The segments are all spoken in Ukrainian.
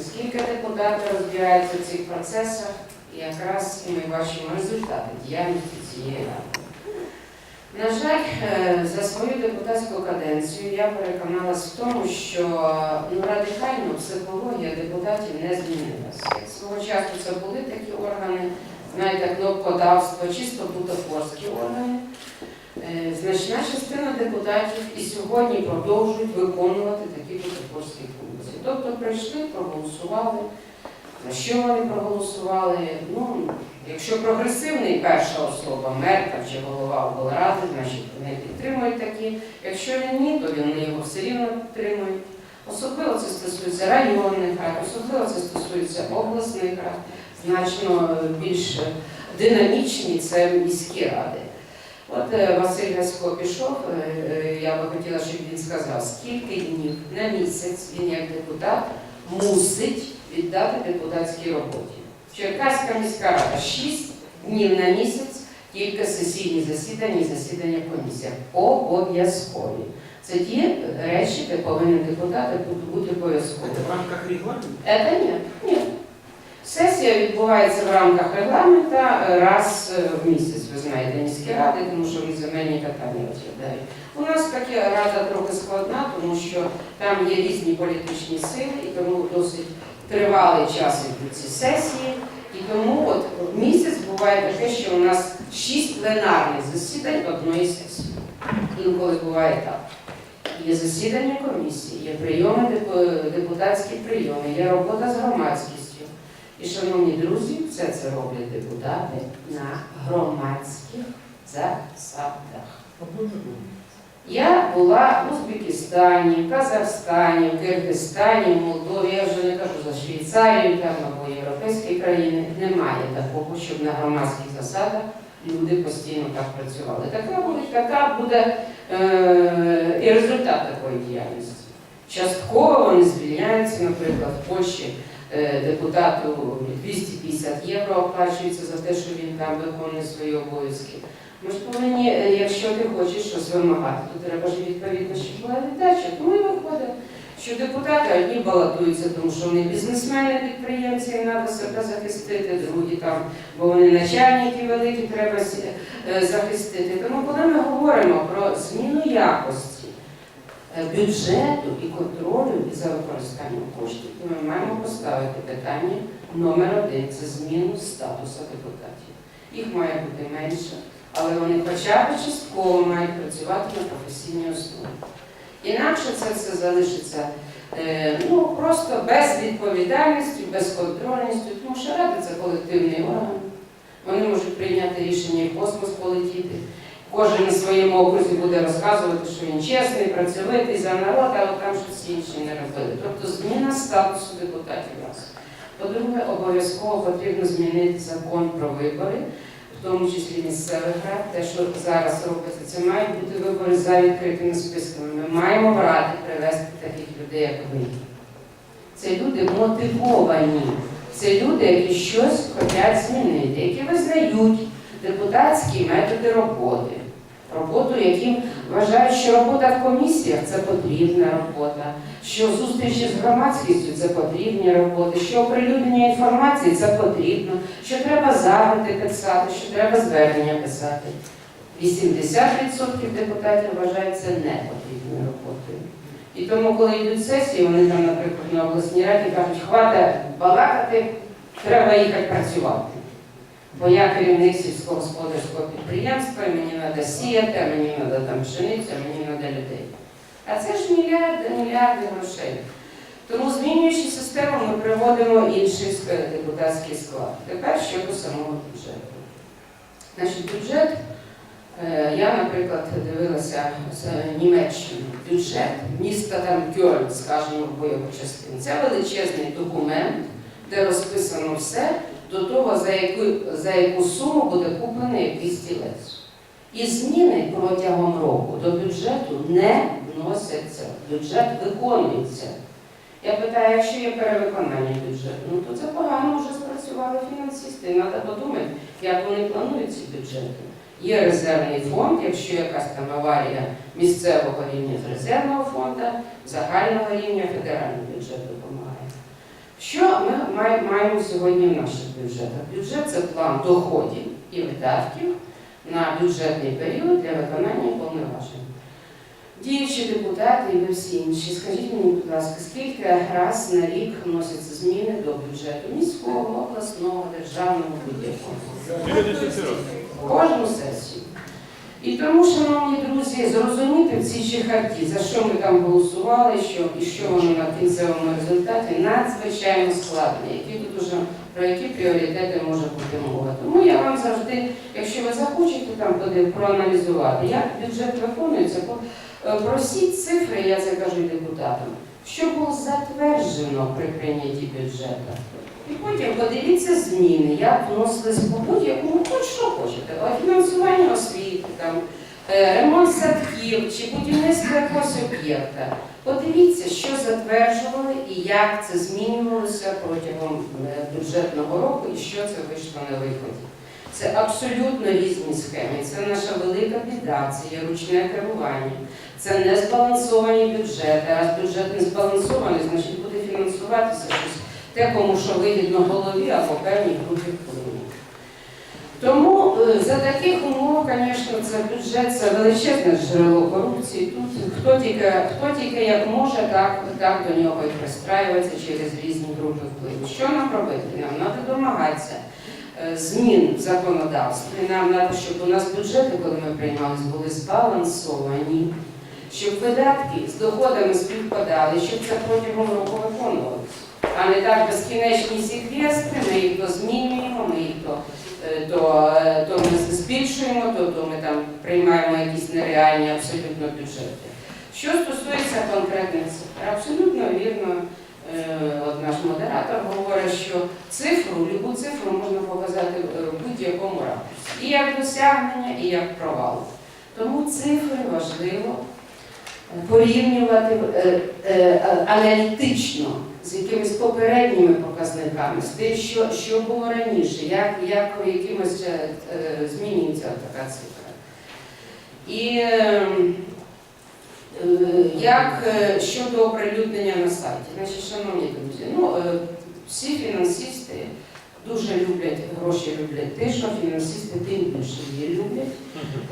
наскільки депутати розбираються в цих процесах, і якраз і ми бачимо результати діяльності цієї ради. На жаль, е, за свою депутатську каденцію я переконалась в тому, що ну, радикально психологія депутатів не змінилася. Свого часу це були такі органи, знаєте, кнопкодавство, чисто бутафорські органи. Е, Значна частина депутатів і сьогодні продовжують виконувати такі бутафорські функції. Тобто прийшли, проголосували. За що вони проголосували? Ну, якщо прогресивний перша особа, мерка чи голова облради, значить вони підтримують такі. Якщо він ні, то вони його все рівно підтримують. Особливо це стосується районних рад, особливо це стосується обласних рад, значно більш динамічні це міські ради. От е, Василь Гасько пішов, е, е, я би хотіла, щоб він сказав, скільки днів на місяць він як депутат мусить віддати депутатській роботі. Черкаська міська рада 6 днів на місяць, тільки сесійні засідання і засідання комісії. Обов'язкові. Це ті речі, де повинен депутат бути обов'язково. В рамках регламента? Це ні. Ні. Сесія відбувається в рамках регламенту раз в місяць, знаєте, міські ради, тому що вони земельні питання розглядають. У нас така рада трохи складна, тому що там є різні політичні сили, і тому досить тривалий час йдуть ці сесії. І тому от місяць буває таке, що у нас шість пленарних засідань одної сесії. Інколи буває так. Є засідання комісії, є прийоми депутатські прийоми, є робота з громадськістю. І, шановні друзі, все це роблять депутати на громадських засадах. Я була в Узбекистані, Казахстані, в Киргизстані, Молдові, я вже не кажу за Швейцарію там або європейські країни. Немає такого, щоб на громадських засадах люди постійно так працювали. Така буде, така буде е, і результат такої діяльності. Частково вони звільняються, наприклад, в Польщі депутату 250 євро оплачується за те, що він там виконує свої обов'язки. Ми ж повинні, е, якщо ти хочеш щось вимагати, то треба ж відповідно, щоб була віддача. Тому і виходить, що депутати одні балотуються, тому що вони бізнесмени, підприємці, їм треба себе захистити, другі там, бо вони начальники великі, треба е, захистити. Тому коли ми говоримо про зміну якості е, бюджету і контролю і за використанням коштів, то ми маємо поставити питання номер один це зміну статусу депутатів. Їх має бути менше але вони хоча б частково мають працювати на професійній основі. Інакше це все залишиться е, ну, просто безвідповідальністю, безконтрольністю, тому що рада це колективний орган. Вони можуть прийняти рішення і в космос полетіти. Кожен на своєму окрузі буде розказувати, що він чесний, працьовитий за народ, але там щось інше не робили. Тобто зміна статусу депутатів раз. По-друге, обов'язково потрібно змінити закон про вибори в тому числі місцевих рад, те, що зараз робиться, це мають бути вибори за відкритими списками. Ми маємо в ради привести таких людей, як ви. Це люди мотивовані, це люди, які щось хочуть змінити, які визнають депутатські методи роботи. Роботу, яким вважають, що робота в комісіях це потрібна робота, що зустрічі з громадськістю це потрібні роботи, що оприлюднення інформації це потрібно, що треба запити писати, що треба звернення писати. 80% депутатів вважають це не потрібною роботою. І тому, коли йдуть сесії, вони там, наприклад, на обласній раді кажуть, хватить балакати, треба їхати працювати. Бо я керівник сільськогосподарського підприємства, мені треба сіяти, мені треба там пшеницю, мені треба людей. А це ж мільярди, мільярди грошей. Тому змінюючи систему, ми приводимо інший депутатський склад. Тепер щодо самого бюджету. Значить, бюджет, е, я, наприклад, дивилася з Німеччини, бюджет міста там Кьольн, скажімо, в бойову частину. Це величезний документ, де розписано все до того, за яку, за яку суму буде куплений якийсь стілець. І зміни протягом року до бюджету не вносяться. Бюджет виконується. Я питаю, якщо є перевиконання бюджету, ну то це погано вже спрацювали фінансисти. Треба подумати, як вони планують ці бюджети. Є резервний фонд, якщо якась там аварія місцевого рівня з резервного фонду, загального рівня федеральний бюджет допомагає. Що має- маємо сьогодні в наших бюджетах? Бюджет це план доходів і видатків на бюджетний період для виконання повноважень. Діючі депутати і ви всі інші, скажіть мені, будь ласка, скільки раз на рік вносяться зміни до бюджету міського, обласного, державного будь-якого? Біля 10 років. Кожну сесію. І тому, шановні друзі, зрозуміти в цій чехарті, за що ми там голосували, що, і що воно на кінцевому результаті, надзвичайно складно, які тут уже, про які пріоритети може бути мова. Тому я вам завжди, якщо ви захочете там буде проаналізувати, як бюджет виконується, е, просіть цифри, я це кажу депутатам, що було затверджено при прийнятті бюджету. І потім подивіться зміни, як вносились по будь-якому, хоч що хочете, фінансування освіти, там, е, ремонт садків чи будівництво якогось об'єкта. Подивіться, що затверджували і як це змінювалося протягом е, бюджетного року і що це вийшло на виході. Це абсолютно різні схеми. Це наша велика біда, це є ручне керування, це не збалансовані бюджети. А раз бюджет не збалансований, значить буде фінансуватися те, кому що вигідно голові або певній групі впливу. Тому е, за таких умов, звісно, це бюджет це величезне джерело корупції. Тут хто тільки, хто тільки як може, так, так до нього і пристраюється через різні групи впливу. Що нам робити? Нам треба домагатися е, змін в законодавстві. Нам треба, щоб у нас бюджети, коли ми приймались, були збалансовані, щоб видатки з доходами співпадали, щоб це протягом року виконувалося. А не так безкінечні секвестри, ми їх то змінюємо, ми їх то, то, е, то ми збільшуємо, то, то ми там приймаємо якісь нереальні абсолютно бюджети. Що стосується конкретних цифр, абсолютно вірно, е, от наш модератор говорить, що цифру, любу цифру можна показати е, в будь-якому ракурсі. І як досягнення, і як провал. Тому цифри важливо порівнювати е, е, аналітично з якимись попередніми показниками, з тим, що, що було раніше, як, як якимось е, змінюється така цифра. І е, е, як щодо оприлюднення на сайті, значить, шановні друзі, ну, всі фінансисти дуже люблять гроші, люблять те, що фінансисти тим більше її люблять.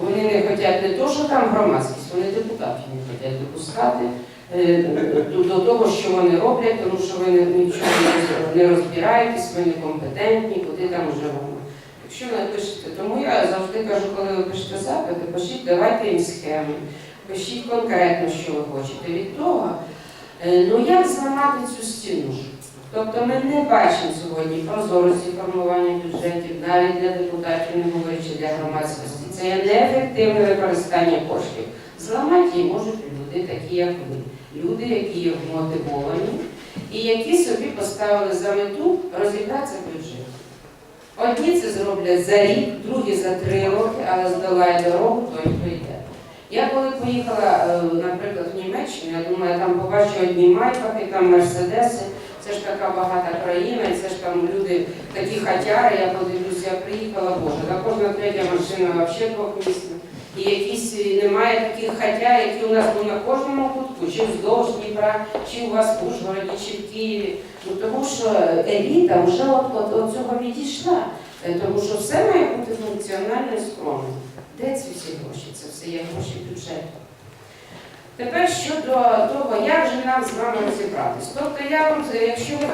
Вони не хочуть не то, що там громадськість, вони депутатів не хочуть допускати е, до, того, що вони роблять, тому що ви нічого не розбираєтесь, ви некомпетентні, куди там вже воно. Якщо ви пишете, тому я завжди кажу, коли ви пишете запити, пишіть, давайте їм схеми, пишіть конкретно, що ви хочете від того. е, Ну як зламати цю стіну? Тобто ми не бачимо сьогодні прозорості формування бюджетів, навіть для депутатів, не говорячи для громадськості. Це є неефективне використання коштів. Зламати її можуть люди, такі як ви. Люди, які є вмотивовані і які собі поставили за мету розібратися в бюджеті. Одні це зроблять за рік, другі за три роки, але здолає дорогу, той хто йде. Я коли поїхала, е, наприклад, в Німеччину, я думаю, я там побачу одні майбахи, там мерседеси, це ж така багата країна, і це ж там люди такі хатяри, я подивлюся, я приїхала, Боже, на кожна третя машина взагалі двохмісна. І якісь е, немає таких хатя, які у нас ну, на кожному кутку, чи вздовж Дніпра, чи у вас в Ужгороді, чи в Києві. Ну тому що еліта вже от цього відійшла. Е, Тому що все має бути функціонально і скромно. Де ці всі гроші? Це все є гроші бюджету. Тепер щодо того, як же нам з вами розібратись. Тобто я вам, е, якщо ви.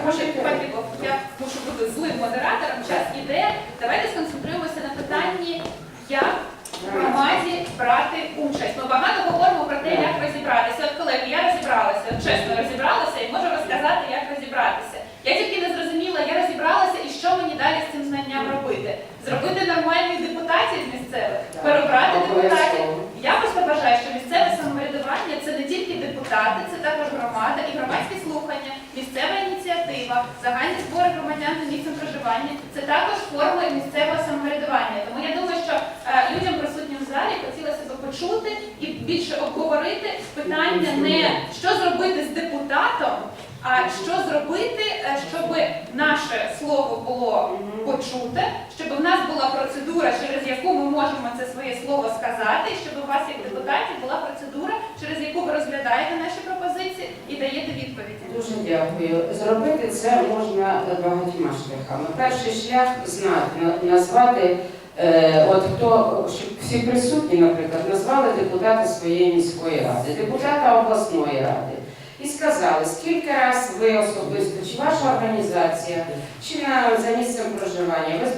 Патріко, я можу бути злим модератором, час іде. Давайте сконцентруємося на питанні, як в громаді брати участь. Ми багато говоримо про те, як розібратися. От колеги, я розібралася, от чесно розібралася і можу розказати, як розібратися. Я тільки не зрозуміла, я розібралася і що мені далі з цим знанням робити. Зробити нормальних депутатів місцевих, перебрати депутатів. Обов'язково. Я просто вважаю, що місцеве самоврядування це не тільки депутати, це також громада і громадські слухання, місцева ініціатива, загальні збори громадян за місцем проживання. Це також форми місцевого самоврядування. Тому я думаю, що е, людям присутнім в залі хотілося б почути і більше обговорити питання не що зробити з депутатом, а що зробити, е, щоб наше слово було почуте, щоб в нас була процедура, через яку ми можемо це своє слово сказати, і щоб у вас, як депутатів, була процедура, через яку ви розглядаєте наші пропозиції, і даєте відповіді. Дуже дякую. Зробити це можна багатьма шляхами. Перший шлях знати, назвати, е, от хто, щоб всі присутні, наприклад, назвали депутата своєї міської ради, депутата обласної ради. І сказали, скільки раз ви особисто, чи ваша організація, чи на, за місцем проживання ви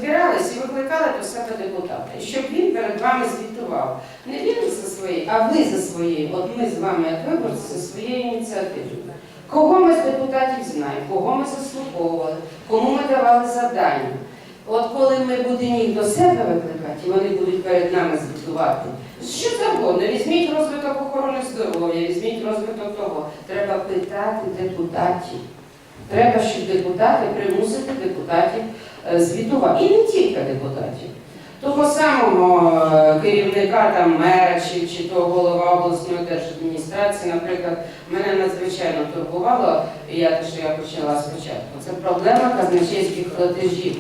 збирались викликали до себе депутата, щоб він перед вами звітував. Не він за свої, а ви за свої. От ми з вами, як виборці, за своєю ініціативою. Кого ми з депутатів знаємо, кого ми заслуховували, кому ми давали завдання. От коли ми будемо їх до себе викликати, і вони будуть перед нами звітувати. Що завгодно, візьміть розвиток охорони здоров'я, візьміть розвиток того. Треба питати депутатів. Треба, щоб депутати примусити депутатів звітувати. І не тільки депутатів. Того самого е, керівника там мера чи, чи то голова обласної держадміністрації, наприклад, мене надзвичайно турбувало, і я те, що я почала спочатку. Це проблема казначейських платежів.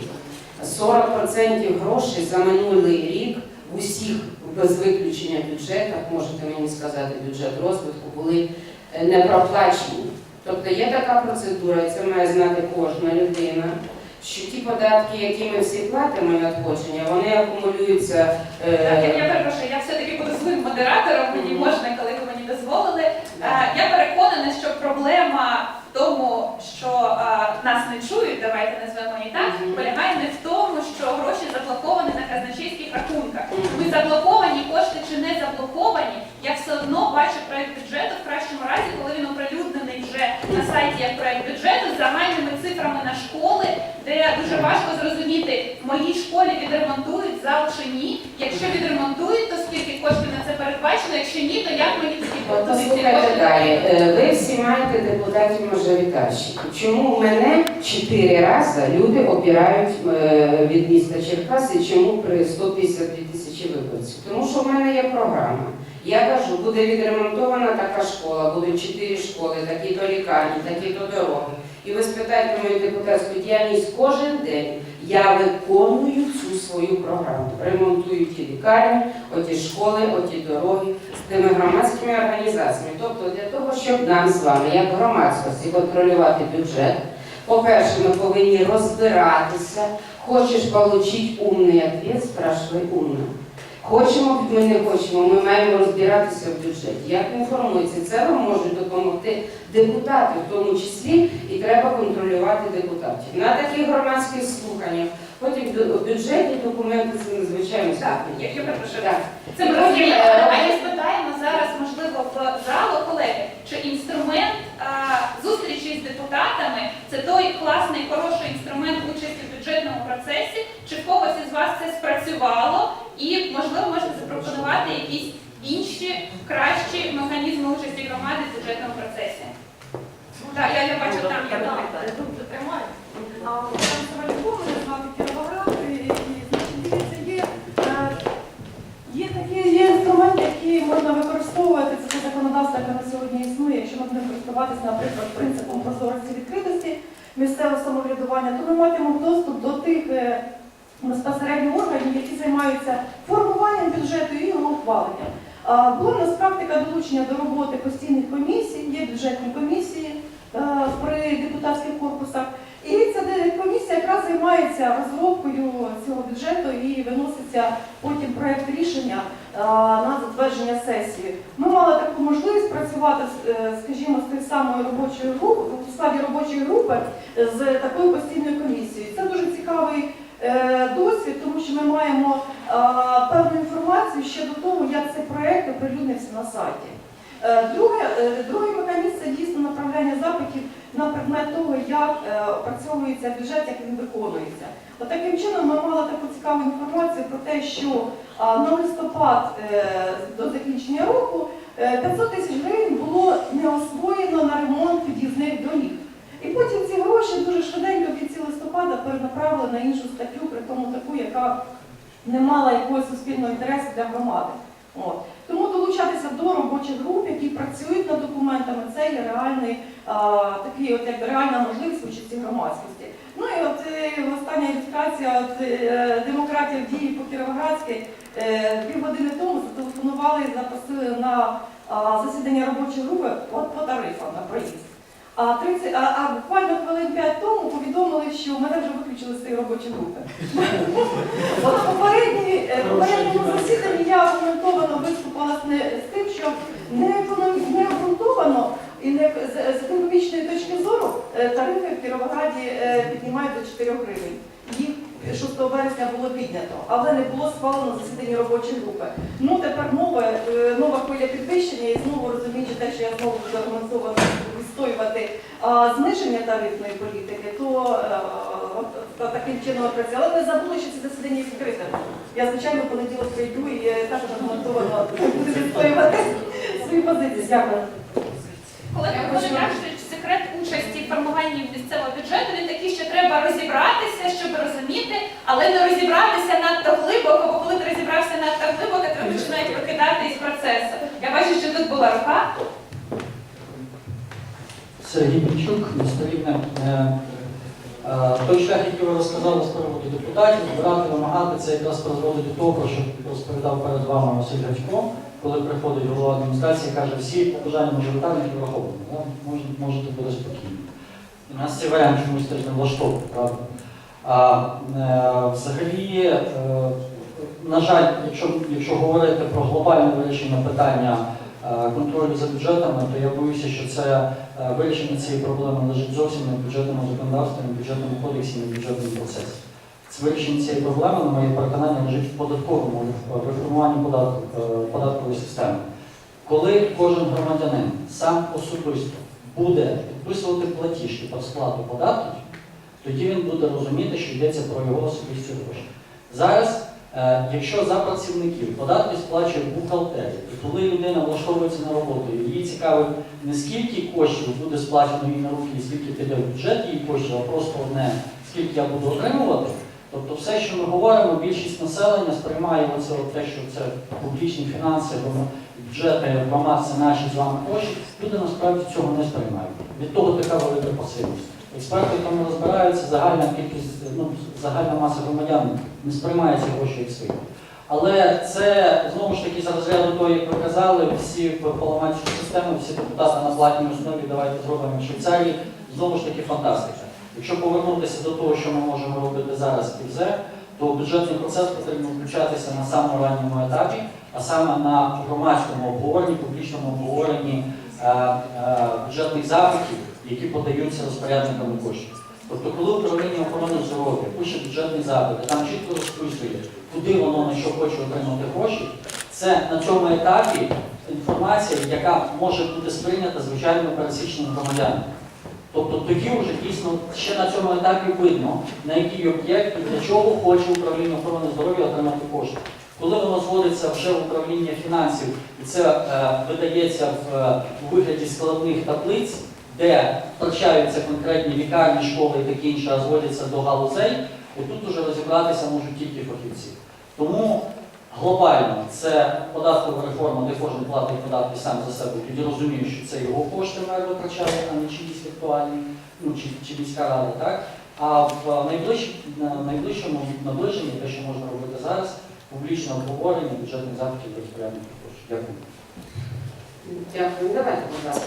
40% грошей за минулий рік в усіх без виключення бюджетах, можете мені сказати, бюджет розвитку, були е, не проплачені. Тобто є така процедура, і це має знати кожна людина, що ті податки, які ми всі платимо надходження, вони акумулюються. е, Так, я, я перепрошую, я все-таки буду злим модератором, мені Мгм. можна, коли ви мені дозволили. Е, Я переконана, що проблема в тому, що е, нас не чують, давайте назвемо її так, Мгм. полягає не в тому, що гроші заблоковані на казначейських рахунках. Мгм. Ми заблоковані кошти чи не заблоковані, я все одно бачу проект бюджету в кращому разі, коли він оприлюднений на сайті як проект бюджету з загальними цифрами на школи, де дуже важко зрозуміти, в моїй школі відремонтують зал чи ні. Якщо відремонтують, то скільки коштів на це передбачено, якщо ні, то як мені Послухайте кошти далі. Е, Ви всі маєте депутатів-мажоритарщиків. Чому мене чотири рази люди обирають е, від міста Черкас і чому при 152 тисячі виборців? Тому що в мене є програма. Я кажу, буде відремонтована така школа, будуть чотири школи, такі-то лікарні, такі-то дороги. І ви спитаєте мою депутатську діяльність кожен день. Я виконую цю свою програму. Ремонтую ті лікарні, оті школи, оті дороги з тими громадськими організаціями. Тобто для того, щоб нам з вами, як громадськості, контролювати бюджет, по-перше, ми повинні розбиратися. Хочеш отримати умний відповідь, спрашивай умно. Хочемо, ми не хочемо, ми маємо розбиратися в бюджеті. Як інформується, це вам можуть допомогти депутати, в тому числі, і треба контролювати депутатів. На таких громадських слуханнях, потім бюджетні документи це надзвичайно Так, я перепрошую. Так. Це ми е, спитаємо зараз, можливо, в залу, колеги, чи інструмент а, зустрічі з депутатами це той класний, хороший інструмент участі бюджетному процесі, чи в когось із вас це спрацювало, і можливо можете запропонувати якісь інші кращі механізми участі громади в бюджетному процесі. Так, я, я бачу там є дивіться, є, е, такі інструменти, які можна використовувати, це законодавство, яке на сьогодні існує, якщо ми будемо користуватися, наприклад, принципом прозорості відкритості місцевого самоврядування, то ми матимемо доступ до тих е, безпосередньо органів, які займаються формуванням бюджету і його ухваленням. Була у нас практика долучення до роботи постійних комісій, є бюджетні комісії е, при депутатських корпусах. І ця комісія якраз займається розробкою цього бюджету і виноситься потім проєкт рішення е, на затвердження сесії. Ми мали таку можливість працювати, скажімо, самою робочою групою, у складі робочої групи з такою постійною комісією. Це дуже цікавий е, досвід, тому що ми маємо е, певну інформацію щодо того, як цей проєкт оприлюднився на сайті. Е, Друге, е, другий механізм це дійсно направляння запитів на предмет того, як е, опрацьовується бюджет, як він виконується. От таким чином ми мали таку цікаву інформацію про те, що на листопад е, до закінчення року е, 500 тисяч гривень було не освоєно на ремонт під'їзних доріг. І потім ці гроші дуже швиденько в кінці листопада перенаправили на іншу статтю, при тому таку, яка не мала якогось суспільного інтересу для громади. От. Тому долучатися до робочих груп, які працюють над документами, це є реальний а, такий, от як реальна можливість участі громадськості. Ну і от е, остання ілюстрація е, демократія в дії по Кіровоградській. Е, Півгодини тому зателефонували і запросили на засідання робочої групи по, по тарифам на проїзд. А, 30, а, а буквально хвилин 5 тому повідомили, що мене вже виключили з цієї робочої групи. От е, попередньому засіданні я аргументовано виступала з, тим, що не, обґрунтовано і не з, економічної точки зору е, тарифи в Кіровограді піднімають до 4 гривень. Їх 6 вересня було піднято, але не було схвалено засідання робочої групи. Ну тепер нова, е, нова хвиля підвищення і знову розуміючи те, що я знову буду аргументовано відстоювати а, зниження тарифної політики, то е, от, та- таким чином працює. Але не забули, що це засідання відкрите. Я звичайно в понеділок прийду і е, також аргументовано буду відстоювати свої позиції. Дякую. Коли ви кажете, секрет участі в формуванні місцевого бюджету, він такий, що треба розібратися, щоб розуміти, але не розібратися надто глибоко, бо коли ти розібрався надто глибоко, тебе починають викидати із процесу. Я бачу, що тут була рука. Сергій Пінчук, місто. Е, е, Той шлях, який ви розказали з приводу депутатів, брати, вимагати, це якраз призводить до того, що розповідав перед вами Василь Гречко, коли приходить голова адміністрації, каже, всі побажання мажоритарників враховані. Можете, можете бути спокійні. І нас цей варіант чомусь теж не влаштовує, правда? Е, взагалі, е, на жаль, якщо, якщо говорити про глобальне вирішення питання е, контролю за бюджетами, то я боюся, що це вирішення цієї проблеми лежить зовсім не в бюджетному законодавстві, не в бюджетному кодексі, не в бюджетному процесі. Це вирішення цієї проблеми, на моє переконання, лежить в податковому в реформуванні податку, податкової системи. Коли кожен громадянин сам особисто буде підписувати платіжки про сплату податків, тоді він буде розуміти, що йдеться про його особисті гроші. Зараз, е, якщо за працівників податки сплачує бухгалтерія, і коли людина влаштовується на роботу, їй цікавить не скільки коштів буде сплачено їй на руки, скільки піде в бюджет її коштів, а просто одне, скільки я буду отримувати. Тобто все, що ми говоримо, більшість населення сприймає оце те, що це публічні фінанси, бюджети, громад, це наші з вами гроші. Люди насправді цього не сприймають. Від того така велика пасивність. Експерти в тому розбираються, загальна кількість, ну, загальна маса громадян не сприймає ці гроші як свої. Але це знову ж таки за розряду того, як ви казали, всі поламають цю систему, всі депутати на платній основі, давайте зробимо в Швейцарії. Знову ж таки фантастика. Якщо повернутися до того, що ми можемо робити зараз і вже, то бюджетний процес потрібно включатися на самому ранньому етапі, а саме на громадському обговоренні, публічному обговоренні е, е, бюджетних запитів, які подаються розпорядниками коштів. Тобто, коли управління охорони здоров'я пише бюджетний запит, там чітко розписує, куди воно на що хоче отримати гроші, це на цьому етапі інформація, яка може бути сприйнята звичайними пересічними громадянами. Тобто тоді вже дійсно ще на цьому етапі видно, на який об'єкт і для чого хоче управління охорони здоров'я отримати кошти. Коли воно зводиться вже в управління фінансів, і це е, видається в, е, у вигляді складних таблиць, де втрачаються конкретні лікарні, школи і таке інше, а зводяться до галузей, отут уже розібратися можуть тільки фахівці. Тому глобально це податкова реформа, де кожен платить податки сам за себе, тоді розуміє, що це його кошти мер витрачає, а не чиїсь віртуальні, ну чи, чи міська рада, так? А в найближчому, наближенні, те, що можна робити зараз, публічне обговорення бюджетних заходів до розпорядників коштів. Дякую. Дякую. Давайте, будь ласка.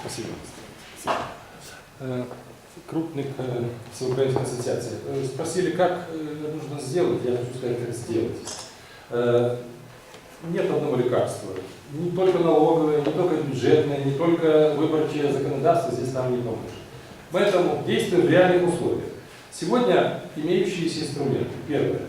Спасибо. Э, Крупных э, всеукраинских ассоциаций. Э, Спросили, как нужно сделать, я хочу сказать, как сделать. Нет одного лекарства. Не только налоговое, не только бюджетное, не только выборчее законодательство здесь нам не поможет. Поэтому действуем в реальных условиях. Сегодня имеющиеся инструменты. Первое.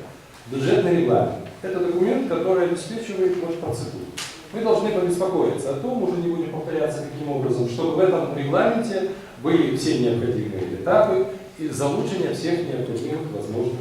Бюджетный регламент. Это документ, который обеспечивает вот процедуру. Мы должны побеспокоиться о том, уже не будем повторяться каким образом, чтобы в этом регламенте были все необходимые этапы и залучения всех необходимых возможных